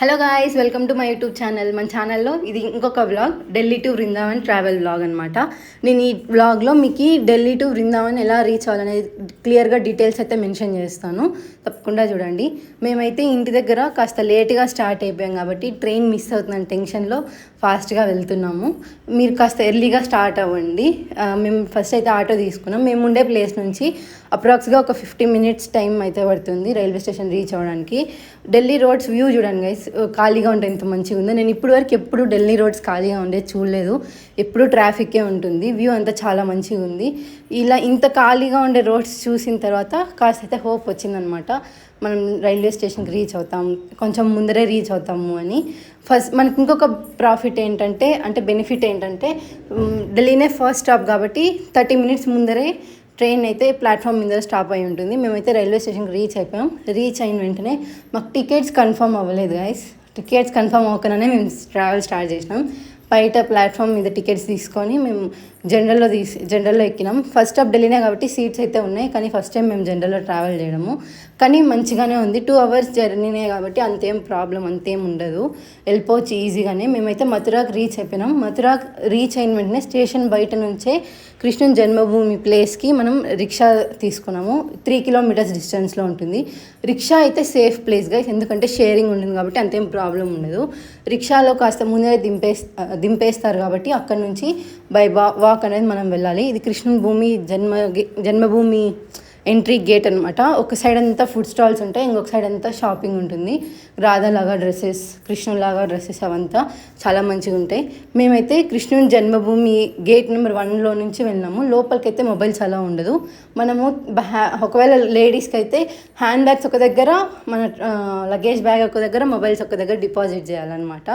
Hello guys welcome to my YouTube channel మన ఛానల్లో ఇది ఇంకొక vlog Delhi to Vrindavan travel vlog అనమాట నేను ఈ వ్లాగ్లో మీకు ఢిల్లీ టు వృందావన్ ఎలా రీచ్ అవ్వాలనేది క్లియర్గా డీటెయిల్స్ అయితే మెన్షన్ చేస్తాను. తప్పకుండా చూడండి. మేమైతే ఇంటి దగ్గర కాస్త లేట్గా స్టార్ట్ అయిపోయాం కాబట్టి ట్రైన్ మిస్ అవుతుందని టెన్షన్లో ఫాస్ట్గా వెళ్తున్నాము. మీరు కాస్త ఎర్లీగా స్టార్ట్ అవ్వండి. మేము ఫస్ట్ అయితే ఆటో తీసుకున్నాం. మేము ఉండే ప్లేస్ నుంచి అప్రాక్స్గా ఒక ఫిఫ్టీ మినిట్స్ టైం అయితే పడుతుంది రైల్వే స్టేషన్ రీచ్ అవ్వడానికి. ఢిల్లీ రోడ్స్ వ్యూ చూడండి గైస్ ఖాళీగా ఉంటే ఇంత మంచిగా ఉందో? నేను ఇప్పుడు వరకు ఎప్పుడు ఢిల్లీ రోడ్స్ ఖాళీగా ఉండే చూడలేదు. ఎప్పుడు ట్రాఫిక్కే ఉంటుంది. వ్యూ అంతా చాలా మంచిగా ఉంది. ఇలా ఇంత ఖాళీగా ఉండే రోడ్స్ చూసిన తర్వాత కాస్త అయితే హోప్ వచ్చిందనమాట. మనం రైల్వే స్టేషన్కి రీచ్ అవుతాం. కొంచెం ముందరే రీచ్ అవుతాము అని. ఫస్ట్ మనకి ఇంకొక ప్రాఫిట్ ఏంటంటే అంటే బెనిఫిట్ ఏంటంటే ఢిల్లీనే ఫస్ట్ స్టాప్ కాబట్టి థర్టీ మినిట్స్ ముందరే ట్రైన్ అయితే ప్లాట్ఫామ్ మీద స్టాప్ అయి ఉంటుంది. మేమైతే రైల్వే స్టేషన్కి రీచ్ అయిపోయాం. రీచ్ అయిన వెంటనే మాకు టికెట్స్ కన్ఫర్మ్ అవ్వలేదు గైస్ టికెట్స్ కన్ఫర్మ్ అవ్వకనే మేము ట్రావెల్ స్టార్ట్ చేసినాం. బయట ప్లాట్ఫామ్ మీద టికెట్స్ తీసుకొని మేము జనరల్లో తీసి జనరల్లో ఎక్కినాం. ఫస్ట్ అప్ ఢిల్లీనే కాబట్టి సీట్స్ అయితే ఉన్నాయి. కానీ ఫస్ట్ టైం మేము జనరల్లో ట్రావెల్ చేయడము. కానీ మంచిగానే ఉంది. టూ అవర్స్ జర్నీనే కాబట్టి అంతేం ప్రాబ్లం అంతేం ఉండదు. వెళ్ళిపోవచ్చు ఈజీగానే మేమైతే మథురాకి రీచ్ అయిపోయినాం. మథురాకు రీచ్ అయిన వెంటనే స్టేషన్ బయట నుంచే కృష్ణుని జన్మభూమి ప్లేస్కి మనం రిక్షా తీసుకున్నాము. త్రీ కిలోమీటర్స్ డిస్టెన్స్లో ఉంటుంది. రిక్షా అయితే సేఫ్ ప్లేస్గా ఎందుకంటే షేరింగ్ ఉంటుంది కాబట్టి అంతేం ప్రాబ్లం ఉండదు. రిక్షాలో కాస్త ముందే దింపేస్ దింపేస్తారు కాబట్టి అక్కడ నుంచి బై బా వాక్ అనేది మనం వెళ్ళాలి. ఇది కృష్ణ భూమి జన్మ జన్మభూమి ఎంట్రీ గేట్ అనమాట ఒక సైడ్ అంతా ఫుడ్ స్టాల్స్ ఉంటాయి ఇంకొక సైడ్ అంతా షాపింగ్ ఉంటుంది. రాధాలాగా డ్రెస్సెస్ కృష్ణులాగా డ్రెస్సెస్ అవంతా చాలా మంచిగా ఉంటాయి. మేమైతే కృష్ణుని జన్మభూమి గేట్ నెంబర్ వన్లో నుంచి వెళ్ళినాము. లోపలికైతే మొబైల్స్ అలా ఉండదు. మనము ఒకవేళ లేడీస్కి అయితే హ్యాండ్ బ్యాగ్స్ ఒక దగ్గర మన లగేజ్ బ్యాగ్ ఒక దగ్గర మొబైల్స్ ఒక దగ్గర డిపాజిట్ చేయాలన్నమాట.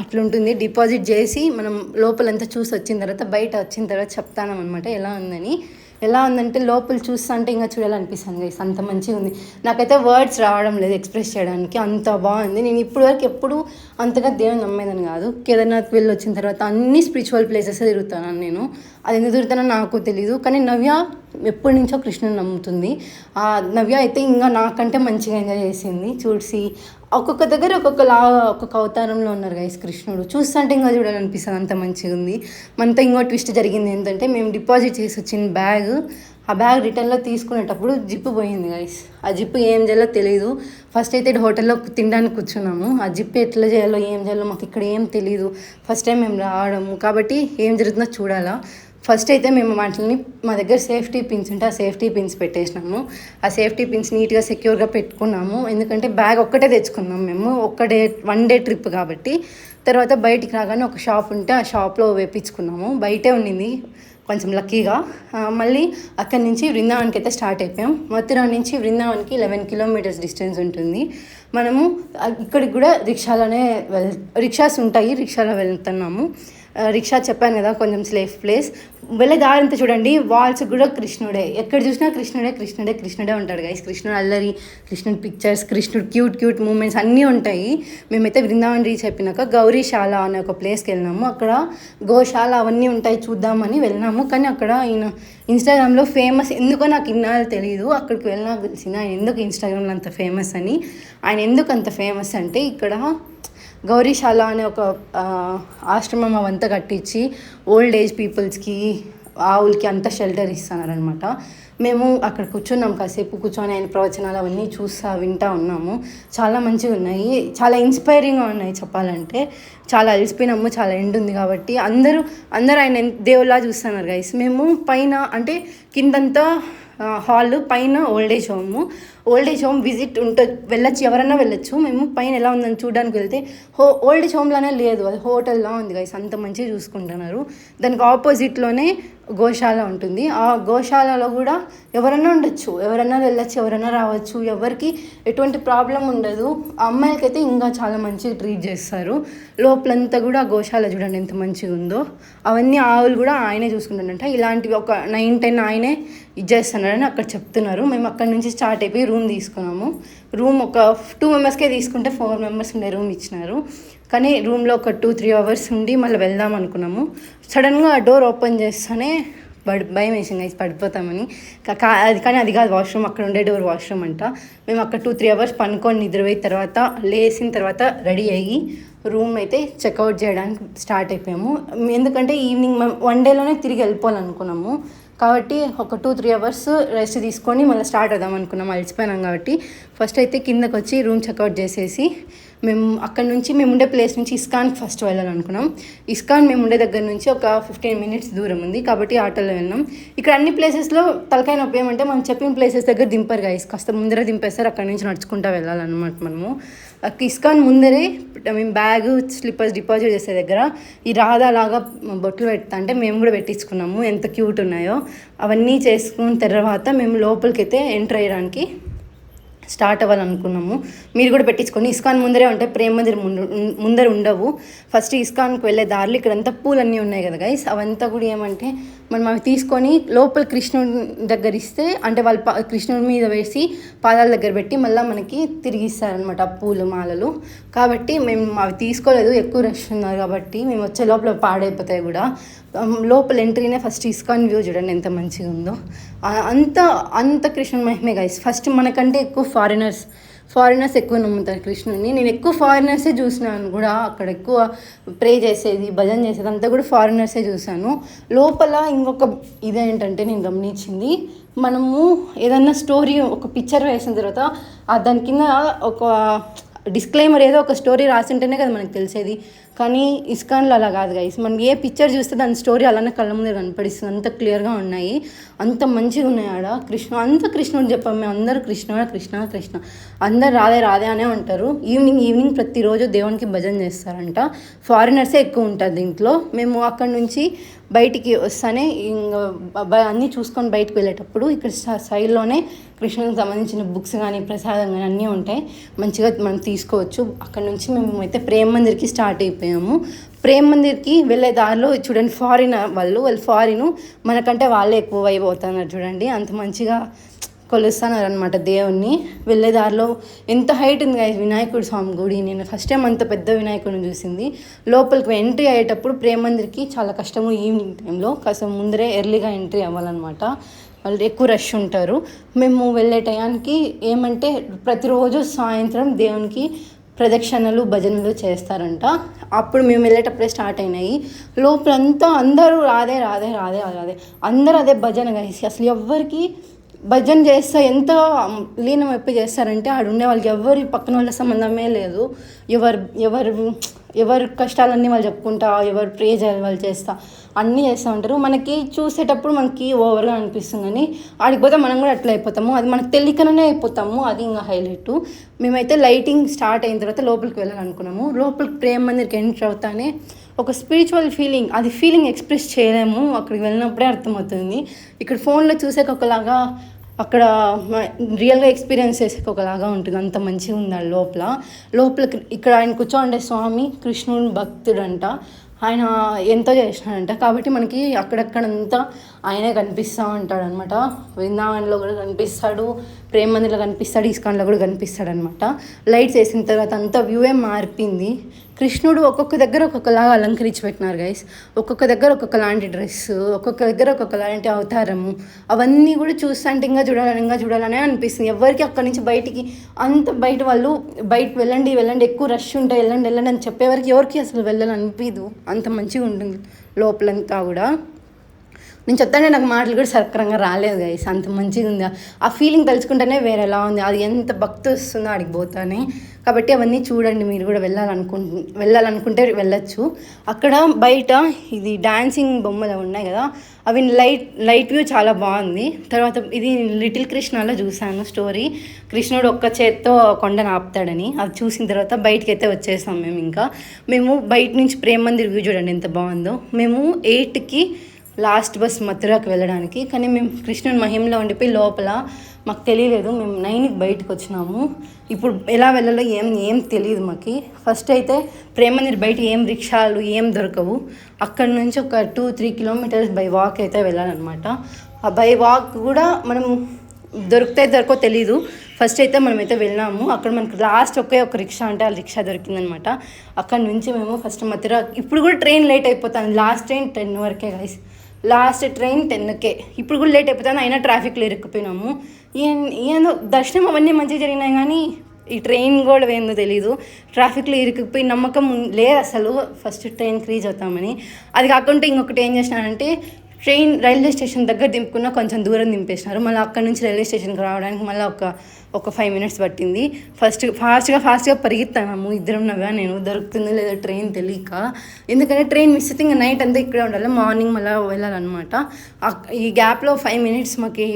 అట్లుంటుంది. డిపాజిట్ చేసి మనం లోపలంతా చూసి వచ్చిన తర్వాత బయట వచ్చిన తర్వాత చెప్తానమనమాట ఎలా ఉందని. ఎలా ఉందంటే లోపల చూస్తా అంటే ఇంకా చూడాలనిపిస్తుంది గైస్ అంత మంచిగా ఉంది. నాకైతే వర్డ్స్ రావడం లేదు ఎక్స్ప్రెస్ చేయడానికి అంత బాగుంది. నేను ఇప్పటివరకు ఎప్పుడూ ఎప్పుడు అంతగా దేవుని నమ్మేదని కాదు. కేదార్నాథ్ వెళ్ళి వచ్చిన తర్వాత అన్ని స్పిరిచువల్ ప్లేసెస్ తిరుగుతాను నేను. అది ఎందుకు తిరుగుతానో నాకు తెలీదు. కానీ నవ్య ఎప్పటి నుంచో కృష్ణుని నమ్ముతుంది. ఆ నవ్య అయితే ఇంకా నాకంటే మంచిగా ఎంజాయ్ చేసింది. చూసి ఒక్కొక్క దగ్గర ఒక్కొక్కలా ఒక్కొక్క అవతారంలో ఉన్నారు గైస్ కృష్ణుడు. చూస్తుంటే ఇంకా చూడాలనిపిస్తుంది అంత మంచిగా ఉంది మనతో ఇంకో ట్విస్ట్ జరిగింది ఏంటంటే మేము డిపాజిట్ చేసి వచ్చిన బ్యాగ్ ఆ బ్యాగ్ రిటర్న్లో తీసుకునేటప్పుడు జిప్పు పోయింది గైస్ ఆ జిప్పు ఏం చేయాలో తెలియదు ఫస్ట్ అయితే హోటల్లో తినడానికి కూర్చున్నాము. ఆ జిప్పు ఎట్లా చేయాలో ఏం చేయాలో మాకు ఇక్కడ ఏం తెలియదు ఫస్ట్ టైం మేము రావడము. కాబట్టి ఏం జరుగుతుందో చూడాలా. ఫస్ట్ అయితే మేము వాటిని మా దగ్గర సేఫ్టీ పిన్స్ ఉంటే ఆ సేఫ్టీ పిన్స్ పెట్టేసినాము. ఆ సేఫ్టీ పిన్స్ నీట్గా సెక్యూర్గా పెట్టుకున్నాము. ఎందుకంటే బ్యాగ్ ఒక్కటే తెచ్చుకున్నాం మేము. ఒక్క డే వన్ డే ట్రిప్ కాబట్టి. తర్వాత బయటికి రాగానే ఒక షాప్ ఉంటే ఆ షాప్లో వేపించుకున్నాము. బయటే ఉండింది కొంచెం లక్కీగా. మళ్ళీ అక్కడి నుంచి వృందావన్కి అయితే స్టార్ట్ అయిపోయాం. మథురా నుంచి వృందావన్కి లెవెన్ కిలోమీటర్స్ డిస్టెన్స్ ఉంటుంది. మనము ఇక్కడికి కూడా రిక్షాలోనే వెల్ రిక్షాస్ ఉంటాయి రిక్షాలో వెళ్తున్నాము. రిక్షా చెప్పాను కదా కొంచెం సేఫ్ ప్లేస్ వెళ్ళే దారింత చూడండి వాల్స్ కూడా కృష్ణుడే. ఎక్కడ చూసినా కృష్ణుడే కృష్ణుడే కృష్ణుడే ఉంటాడు గైస్ కృష్ణుడు అల్లరి కృష్ణుడి పిక్చర్స్ కృష్ణుడు క్యూట్ క్యూట్ మూమెంట్స్ అన్నీ ఉంటాయి. మేమైతే బృందావన్ రీచ్ అయిపోయినాక గౌరీశాల అనే ఒక ప్లేస్కి వెళ్ళినాము. అక్కడ గోశాల అవన్నీ ఉంటాయి చూద్దామని వెళ్ళినాము. కానీ అక్కడ ఈయన ఇన్స్టాగ్రామ్లో ఫేమస్ ఎందుకో నాకు ఇన్నాళ్ళు తెలియదు అక్కడికి వెళ్ళినా తెలిసిన ఆయన ఎందుకు ఇన్స్టాగ్రామ్లో అంత ఫేమస్ అని. ఆయన ఎందుకు అంత ఫేమస్ అంటే ఇక్కడ గౌరీశాల అనే ఒక ఆశ్రమం అవంతా కట్టించి ఓల్డ్ ఏజ్ పీపుల్స్కి ఆవులకి అంతా షెల్టర్ ఇస్తున్నారనమాట మేము అక్కడ కూర్చున్నాం కాసేపు కూర్చొని ఆయన ప్రవచనాలు అవన్నీ చూస్తా వింటా ఉన్నాము. చాలా మంచిగా ఉన్నాయి. చాలా ఇన్స్పైరింగ్గా ఉన్నాయి చెప్పాలంటే. చాలా అలసిపోయినాము చాలా ఎండ్ ఉంది కాబట్టి అందరూ అందరూ ఆయన దేవుళ్ళ చూస్తున్నారు గైస్ మేము పైన అంటే కిందంతా హాల్ పైన old age home old age home visit ఉంటుంది వెళ్ళొచ్చు ఎవరన్నా వెళ్ళొచ్చు. మేము పైన ఎలా ఉందని చూడడానికి వెళ్తే హో ఓల్డ్ ఏజ్ హోమ్లోనే లేదు. అది హోటల్లా ఉంది గైస్ అంత మంచిగా చూసుకుంటున్నారు. దానికి ఆపోజిట్లోనే గోశాల ఉంటుంది. ఆ గోశాలలో కూడా ఎవరన్నా ఉండొచ్చు. ఎవరన్నా వెళ్ళొచ్చు ఎవరన్నా రావచ్చు. ఎవరికి ఎటువంటి ప్రాబ్లం ఉండదు. ఆ అమ్మాయిలకైతే ఇంకా చాలా మంచిగా ట్రీట్ చేస్తారు. లోపలంతా కూడా ఆ గోశాల చూడండి ఎంత మంచిగా ఉందో. అవన్నీ ఆవులు కూడా ఆయనే చూసుకుంటాడంట. ఇలాంటివి ఒక నైన్ టెన్ ఆయనే ఇది చేస్తున్నారని అక్కడ చెప్తున్నారు. మేము అక్కడ నుంచి స్టార్ట్ అయిపోయి రూమ్ తీసుకున్నాము. రూమ్ ఒక టూ మెంబర్స్కే తీసుకుంటే ఫోర్ మెంబర్స్ ఉండే రూమ్ ఇచ్చినారు. కానీ రూమ్లో ఒక టూ త్రీ అవర్స్ ఉండి మళ్ళీ వెళ్దాం అనుకున్నాము. సడన్గా ఆ డోర్ ఓపెన్ చేస్తేనే పడి భయం వేసింది. గైస్ పడిపోతామని. అది కానీ అది కాదు వాష్రూమ్ అక్కడ ఉండే డోర్ వాష్రూమ్ అంట. మేము అక్కడ టూ త్రీ అవర్స్ పనుకొని నిద్రపోయిన తర్వాత లేచిన తర్వాత రెడీ అయ్యి రూమ్ అయితే చెక్అవుట్ చేయడానికి స్టార్ట్ అయిపోయాము. ఎందుకంటే ఈవినింగ్ మేము వన్ డేలోనే తిరిగి వెళ్ళిపోవాలనుకున్నాము. కాబట్టి ఒక టూ త్రీ అవర్స్ రెస్ట్ తీసుకొని మళ్ళీ స్టార్ట్ అవుదాం అనుకున్నాం. అలసిపోయినాం కాబట్టి. ఫస్ట్ అయితే కిందకు వచ్చి రూమ్ చెక్అవుట్ చేసేసి మేము అక్కడ నుంచి మేము ఉండే ప్లేస్ నుంచి ఇస్కాన్ ఫస్ట్ వెళ్ళాలనుకున్నాం ఇస్కాన్ మేము ఉండే దగ్గర నుంచి ఒక ఫిఫ్టీన్ మినిట్స్ దూరం ఉంది కాబట్టి ఆటోలో వెళ్ళాం. ఇక్కడ అన్ని ప్లేసెస్లో తలకాయ నొప్పి ఏమంటే మనం చెప్పిన ప్లేసెస్ దగ్గర దింపరు గైస్ కాస్త ముందర దింపేస్తారు అక్కడ నుంచి నడుచుకుంటూ వెళ్ళాలన్నమాట మనము. ఇస్కాన్ ముందరే మేము బ్యాగ్ స్లిప్పర్స్ డిపాజిట్ చేసే దగ్గర ఈ రాధా లాగా బొట్లు పెడతా అంటే మేము కూడా పెట్టించుకున్నాము ఎంత క్యూట్ ఉన్నాయో. అవన్నీ చేసుకున్న తర్వాత మేము లోపలికి అయితే ఎంటర్ అయ్యడానికి స్టార్ట్ అవ్వాలనుకున్నాము. మీరు కూడా పెట్టించుకొని ఇస్కాన్ ముందరే ఉంటాయి ప్రేమ మందిర్ ముందు ముందర ఉండవు. ఫస్ట్ ఇస్కాన్కి వెళ్ళే దారిలో ఇక్కడంతా పూలన్నీ ఉన్నాయి కదా గైస్ అవంతా కూడా ఏమంటే మనం అవి తీసుకొని లోపల కృష్ణుడి దగ్గర ఇస్తే అంటే వాళ్ళు పా- కృష్ణుడి మీద వేసి పాదాల దగ్గర పెట్టి మళ్ళీ మనకి తిరిగి ఇస్తారనమాట ఆ పూలు మాలలు. కాబట్టి మేము అవి తీసుకోలేదు. ఎక్కువ రష్ ఉన్నారు కాబట్టి మేము వచ్చే లోపల పాడైపోతాయి కూడా. లోపల ఎంట్రీనే ఫస్ట్ ఇస్కాన్ వ్యూ చూడండి ఎంత మంచిగా ఉందో అంత అంత కృష్ణ మహిమే గైస్ ఫస్ట్ మనకంటే ఎక్కువ ఫారినర్స్. ఫారినర్స్ ఎక్కువ నమ్ముతారు కృష్ణుని. నేను ఎక్కువ ఫారినర్సే చూసినాను కూడా. అక్కడ ఎక్కువ ప్రే చేసేది భజన చేసేది అంతా కూడా ఫారినర్సే చూశాను. లోపల ఇంకొక ఇదేంటంటే నేను గమనించింది. మనము ఏదన్నా స్టోరీ ఒక పిక్చర్ వేసిన తర్వాత ఆ దాని కింద ఒక డిస్క్లైమర్ ఏదో ఒక స్టోరీ రాసి ఉంటేనే కదా మనకు తెలిసేది. కానీ ఇస్కాన్లో అలా కాదు గైస్ మనం ఏ పిక్చర్ చూస్తే దాని స్టోరీ అలానే కళ్ళ ముందే కనపడిస్తుంది. అంత క్లియర్గా ఉన్నాయి. అంత మంచిగా ఉన్నాయి ఆడ. కృష్ణ అంత కృష్ణుడు చెప్పాం మేము. అందరూ కృష్ణ కృష్ణ కృష్ణ. అందరు రాధే రాధే అనే ఉంటారు. ఈవినింగ్ ఈవినింగ్ ప్రతిరోజు దేవునికి భజన చేస్తారంట. ఫారినర్సే ఎక్కువ ఉంటారు దీంట్లో. మేము అక్కడ నుంచి బయటికి వస్తానే ఇంకా అన్నీ చూసుకొని బయటకు వెళ్ళేటప్పుడు ఇక్కడ సైడ్లోనే కృష్ణునికి సంబంధించిన బుక్స్ కానీ ప్రసాదం కానీ అన్నీ ఉంటాయి. మంచిగా మనం తీసుకోవచ్చు. అక్కడ నుంచి మేము అయితే ప్రేమ మందిర్కి స్టార్ట్ అయిపోయాము. ప్రేమ మందిర్కి వెళ్ళే దారిలో చూడండి ఫారిన్ వాళ్ళు వాళ్ళు ఫారిన్ మనకంటే వాళ్ళే ఎక్కువ వైబ్ అవుతున్నారు చూడండి. అంత మంచిగా కొలుస్తున్నారు అనమాట దేవుణ్ణి. వెళ్ళే దారిలో ఎంత హైట్ ఉంది guys వినాయకుడి స్వామి గుడి. నేను ఫస్ట్ టైం అంత పెద్ద వినాయకుడిని చూసింది. లోపలికి ఎంట్రీ అయ్యేటప్పుడు ప్రేమ మందిర్కి చాలా కష్టము ఈవినింగ్ టైంలో కాస్త ముందరే ఎర్లీగా ఎంట్రీ అవ్వాలన్నమాట. వాళ్ళు ఎక్కువ రష్ ఉంటారు. మేము వెళ్ళే టయానికి ఏమంటే ప్రతిరోజు సాయంత్రం దేవునికి ప్రదక్షిణలు భజనలు చేస్తారంట. అప్పుడు మేము వెళ్ళేటప్పుడే స్టార్ట్ అయినాయి. లోపలంతా అందరూ రాదే రాదే రాదే రాదే అందరూ అదే భజన కలిసి అసలు ఎవ్వరికి భజన చేస్తే ఎంత లీనం అయిపోయి చేస్తారంటే ఆడ ఉండే వాళ్ళకి ఎవరి పక్కన వాళ్ళ సంబంధమే లేదు. ఎవరు ఎవరు ఎవరి కష్టాలన్నీ వాళ్ళు చెప్పుకుంటా ఎవరు ప్రే వాళ్ళు చేస్తా అన్నీ చేస్తూ ఉంటారు. మనకి చూసేటప్పుడు మనకి ఓవర్గా అనిపిస్తుంది కానీ ఆడికి పోతే మనం కూడా అట్లా అయిపోతాము. అది మనకు తెలియకనే అయిపోతాము. అది ఇంకా హైలైట్ మేమైతే లైటింగ్ స్టార్ట్ అయిన తర్వాత లోపలికి వెళ్ళాలనుకున్నాము. లోపలికి ప్రేమ మందిరికి ఎంటర్ అవుతానే ఒక స్పిరిచువల్ ఫీలింగ్ అది ఫీలింగ్ ఎక్స్ప్రెస్ చేయలేము. అక్కడికి వెళ్ళినప్పుడే అర్థమవుతుంది. ఇక్కడ ఫోన్లో చూసాక ఒకలాగా అక్కడ రియల్గా ఎక్స్పీరియన్స్ చేసాక ఒకలాగా ఉంటుంది. అంత మంచిగా ఉంది ఆ లోపల. లోపల ఇక్కడ ఆయన కూర్చోండే స్వామి కృష్ణుని భక్తుడు అంట ఆయన ఎంతో చేసినాడంట. కాబట్టి మనకి అక్కడక్కడంతా ఆయనే కనిపిస్తూ ఉంటాడనమాట వృందావనంలో కూడా కనిపిస్తాడు. ప్రేమ మందిలో కనిపిస్తాడు ఇస్కాన్లో కూడా కనిపిస్తాడు అనమాట లైట్స్ వేసిన తర్వాత అంతా వ్యూవే మారిపోయింది. కృష్ణుడు ఒక్కొక్క దగ్గర ఒక్కొక్కలాగా అలంకరించి పెట్టినారు గైస్ ఒక్కొక్క దగ్గర ఒక్కొక్క లాంటి డ్రెస్ ఒక్కొక్క దగ్గర ఒక్కొక్కలాంటి అవతారము. అవన్నీ కూడా చూస్తాంటే ఇంకా చూడాలని ఇంకా చూడాలనే అనిపిస్తుంది. ఎవరికి అక్కడి నుంచి బయటికి అంత బయట వాళ్ళు బయట వెళ్ళండి వెళ్ళండి ఎక్కువ రష్ ఉంటాయి వెళ్ళండి వెళ్ళండి అని చెప్పేవారికి ఎవరికి అసలు వెళ్ళాలనిపించదు అంత మంచిగా ఉంటుంది లోపలంతా కూడా. నేను చెప్తానే నాకు మాటలు కూడా సక్రంగా రాలేదు గైస్ అంత మంచిగా ఉంది? ఆ ఫీలింగ్ తలుచుకుంటేనే వేరేలా ఉంది. అది ఎంత భక్తి వస్తుందో ఆడికి పోతానే. కాబట్టి అవన్నీ చూడండి మీరు కూడా వెళ్ళాలనుకు వెళ్ళాలనుకుంటే వెళ్ళొచ్చు. అక్కడ బయట ఇది డాన్సింగ్ బొమ్మలు ఉన్నాయి కదా అవి లైట్ లైట్ వ్యూ చాలా బాగుంది. తర్వాత ఇది లిటిల్ కృష్ణలో చూశాను స్టోరీ. కృష్ణుడు ఒక్క చేత్తో కొండను ఆపుతాడని. అది చూసిన తర్వాత బయటికి అయితే వచ్చేసాం మేము ఇంకా. మేము బయట నుంచి ప్రేమ మందిర్ వ్యూ చూడండి ఎంత బాగుందో. మేము ఎయిట్కి లాస్ట్ బస్ మథురాకి వెళ్ళడానికి. కానీ మేము కృష్ణుని మహిమలో ఉండిపోయి లోపల మాకు తెలియలేదు. మేము నైన్కి బయటకు వచ్చినాము. ఇప్పుడు ఎలా వెళ్ళాలో ఏం ఏం తెలియదు మాకు. ఫస్ట్ అయితే ప్రేమనీర్ బయట ఏం రిక్షాలు ఏం దొరకవు. అక్కడ నుంచి ఒక two three kilometres by walk అయితే వెళ్ళాలన్నమాట. ఆ బై వాక్ కూడా మనం దొరికితే దొరకో తెలీదు. ఫస్ట్ అయితే మనమైతే వెళ్ళినాము అక్కడ మనకు లాస్ట్ ఒకే ఒక రిక్షా అంటే ఆ రిక్షా దొరికిందనమాట అక్కడ నుంచి మేము ఫస్ట్ మథుర ఇప్పుడు కూడా ట్రైన్ లేట్ అయిపోతాను లాస్ట్ ట్రైన్ టెన్ వరకే గైస్ లాస్ట్ ట్రైన్ టెన్కే. ఇప్పుడు కూడా లేట్ అయిపోతాను అయినా ట్రాఫిక్లో ఇరుక్కుపోయినాము. ఏందో దర్శనం అవన్నీ మంచిగా జరిగినాయి కానీ ఈ ట్రైన్ కూడా ఏందో తెలీదు. ట్రాఫిక్లో ఇరుక్కుపోయి నమ్మకం లేదు అసలు ఫస్ట్ ట్రైన్కి రీచ్ అవుతామని. అది కాకుండా ఇంకొకటి ఏం చేసినానంటే ట్రైన్ రైల్వే స్టేషన్ దగ్గర దింపుకున్న కొంచెం దూరం దింపేసినారు. మళ్ళీ అక్కడ నుంచి రైల్వే స్టేషన్కి రావడానికి మళ్ళీ ఒక ఒక ఫైవ్ మినిట్స్ పట్టింది. ఫస్ట్ ఫాస్ట్గా ఫాస్ట్గా పరిగెత్తాము ఇద్దరం నవ్వా నేను దొరుకుతుందో లేదో ట్రైన్ తెలియక. ఎందుకంటే ట్రైన్ మిస్ అయితే ఇంకా నైట్ అంతా ఇక్కడే ఉండాలి. మార్నింగ్ మళ్ళీ వెళ్ళాలన్నమాట. ఈ గ్యాప్లో ఫైవ్ మినిట్స్ మాకు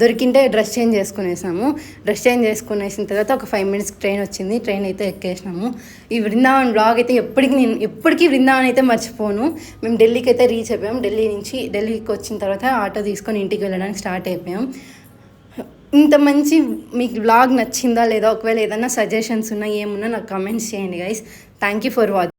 దొరికింటే డ్రెస్ చేంజ్ చేసుకునేసాము. డ్రెస్ చేంజ్ చేసుకునేసిన తర్వాత ఒక ఫైవ్ మినిట్స్ ట్రైన్ వచ్చింది. ట్రైన్ అయితే ఎక్కేసినాము. ఈ వృందావన్ బ్లాగ్ అయితే ఎప్పటికీ నేను ఎప్పటికీ వృందావన్ అయితే మర్చిపోను. మేము ఢిల్లీకి అయితే రీచ్ అయిపోయాం. ఢిల్లీ నుంచి ఢిల్లీకి వచ్చిన తర్వాత ఆటో తీసుకొని ఇంటికి వెళ్ళడానికి స్టార్ట్ అయిపోయాం. ఇంత మంచి మీకు బ్లాగ్ నచ్చిందా లేదా? ఒకవేళ ఏదైనా సజెషన్స్ ఉన్నా ఏమున్నా నాకు కమెంట్స్ చేయండి guys thank you for watching